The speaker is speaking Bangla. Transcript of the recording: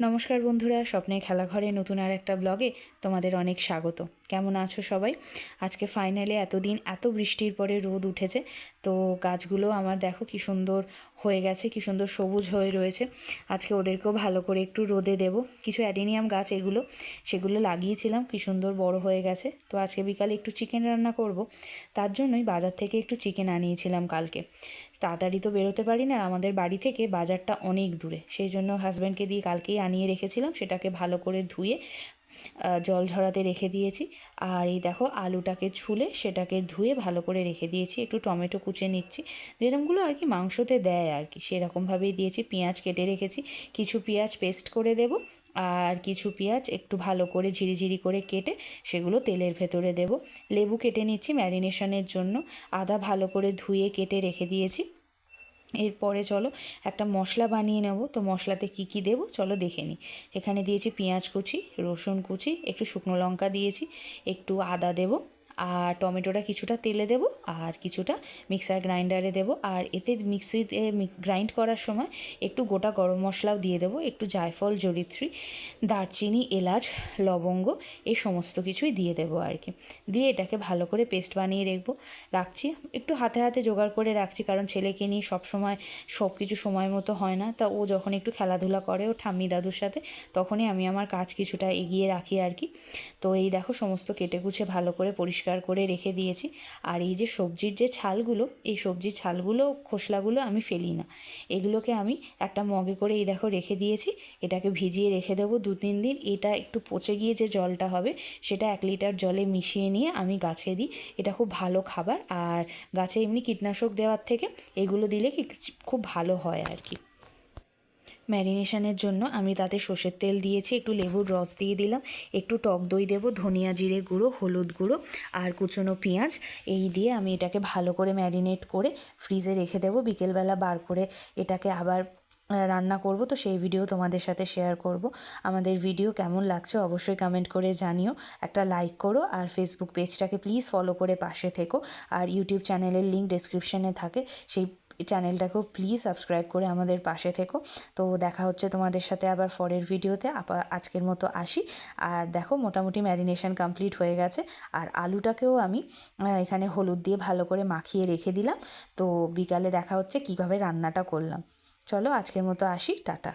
নমস্কার বন্ধুরা স্বপ্নের খেলাঘরে নতুন আর একটা ব্লগে তোমাদের অনেক স্বাগত। কেমন আছো সবাই? আজকে ফাইনালি এতদিন এত বৃষ্টির পরে রোদ উঠেছে, তো গাছগুলো আমার দেখো কি সুন্দর হয়ে গেছে, কি সুন্দর সবুজ হয়ে রয়েছে। আজকে ওদেরকেও ভালো করে একটু রোদে দেব। কিছু অ্যাডিনিয়াম গাছ এগুলো, সেগুলো লাগিয়েছিলাম, কি সুন্দর বড় হয়ে গেছে। তো আজকে বিকালে একটু চিকেন রান্না করব। তার জন্যই বাজার থেকে একটু চিকেন আনিয়েছিলাম কালকে। তাড়াতাড়ি তো বেরোতে পারি না, আমাদের বাড়ি থেকে বাজারটা অনেক দূরে। সেই জন্য হাজব্যান্ডকে দিয়ে কালকেই আনিয়ে রেখেছিলাম, সেটাকে ভালো করে ধুয়ে জল ঝরাতে রেখে দিয়েছি। আর এই দেখো, আলুটাকে ছুলে সেটাকে ধুয়ে ভালো করে রেখে দিয়েছি। একটু টমেটো কুচে নিচ্ছি। যেরকমগুলো আর কি মাংসতে দেয় আর কি, সেরকমভাবেই দিয়েছি। পেঁয়াজ কেটে রেখেছি। কিছু পেঁয়াজ পেস্ট করে দেব। আর কিছু পেঁয়াজ একটু ভালো করে ঝিরিঝিরি করে কেটে সেগুলো তেলের ভেতরে দেব। লেবু কেটে নিচ্ছি ম্যারিনেশনের জন্য। আদা ভালো করে ধুয়ে কেটে রেখে দিয়েছি। এরপরে চলো একটা মশলা বানিয়ে নেব। তো মশলাতে কি কি দেবো চলো দেখে নিই। এখানে দিয়েছি পেঁয়াজ কুচি, রসুন কুচি, একটু শুকনো লঙ্কা দিয়েছি, একটু আদা দেবো। আর টমেটোটা কিছুটা তেলে দেবো আর কিছুটা মিক্সার গ্রাইন্ডারে দেবো। আর এতে মিক্সিতে গ্রাইন্ড করার সময় একটু গোটা গরম মশলাও দিয়ে দেবো, একটু জায়ফল, জরিত্রী, দারচিনি, এলাচ, লবঙ্গ, এই সমস্ত কিছুই দিয়ে দেবো আর কি। দিয়ে এটাকে ভালো করে পেস্ট বানিয়ে রাখব। রাখছি, একটু হাতে হাতে জোগাড় করে রাখছি কারণ ছেলেকে নিয়ে সব সময় সব কিছু সময় মতো হয় না। তা ও যখন একটু খেলাধুলা করে ও ঠাম্মি দাদুর সাথে, তখনই আমি আমার কাজ কিছুটা এগিয়ে রাখি আর কি। তো এই দেখো সমস্ত কেটে কুচে ভালো করে পরিষ্কার করে রেখে দিয়েছি। আর এই যে সবজির যে ছালগুলো, এই সবজির ছালগুলো, খোসলাগুলো আমি ফেলি না। এগুলোকে আমি একটা মগে করে এই দেখো রেখে দিয়েছি। এটাকে ভিজিয়ে রেখে দেবো দু তিন দিন। এটা একটু পচে গিয়ে যে জলটা হবে, সেটা এক লিটার জলে মিশিয়ে নিয়ে আমি গাছে দিই। এটা খুব ভালো খাবার। আর গাছে এমনি কীটনাশক দেওয়ার থেকে এগুলো দিলে কি খুব ভালো হয় আর কি। ম্যারিনেশনের জন্য আমি তাতে সর্ষের তেল দিয়েছি, একটু লেবুর রস দিয়ে দিলাম, একটু টক দই দেবো, ধনিয়া জিরে গুঁড়ো, হলুদ গুঁড়ো আর কুচনো পেঁয়াজ। এই দিয়ে আমি এটাকে ভালো করে ম্যারিনেট করে ফ্রিজে রেখে দেবো। বিকেলবেলা বার করে এটাকে আবার রান্না করব। তো সেই ভিডিও তোমাদের সাথে শেয়ার করব। আমাদের ভিডিও কেমন লাগছে অবশ্যই কমেন্ট করে জানিও। একটা লাইক করো আর ফেসবুক পেজটাকে প্লিজ ফলো করে পাশে থেকো। আর ইউটিউব চ্যানেলের লিঙ্ক ডেসক্রিপশনে থাকে। সেই চ্যানেলটাকেও প্লিজ সাবস্ক্রাইব করে আমাদের পাশে থেকো। তো দেখা হচ্ছে তোমাদের সাথে আবার পরের ভিডিওতে আজকের মতো আসি। আর দেখো, মোটামুটি ম্যারিনেশন কমপ্লিট হয়ে গেছে। আর আলুটাকেও আমি এখানে হলুদ দিয়ে ভালো করে মাখিয়ে রেখে দিলাম। তো বিকালে দেখা হচ্ছে কীভাবে রান্নাটা করলাম। চলো, আজকের মতো আসি। টাটা।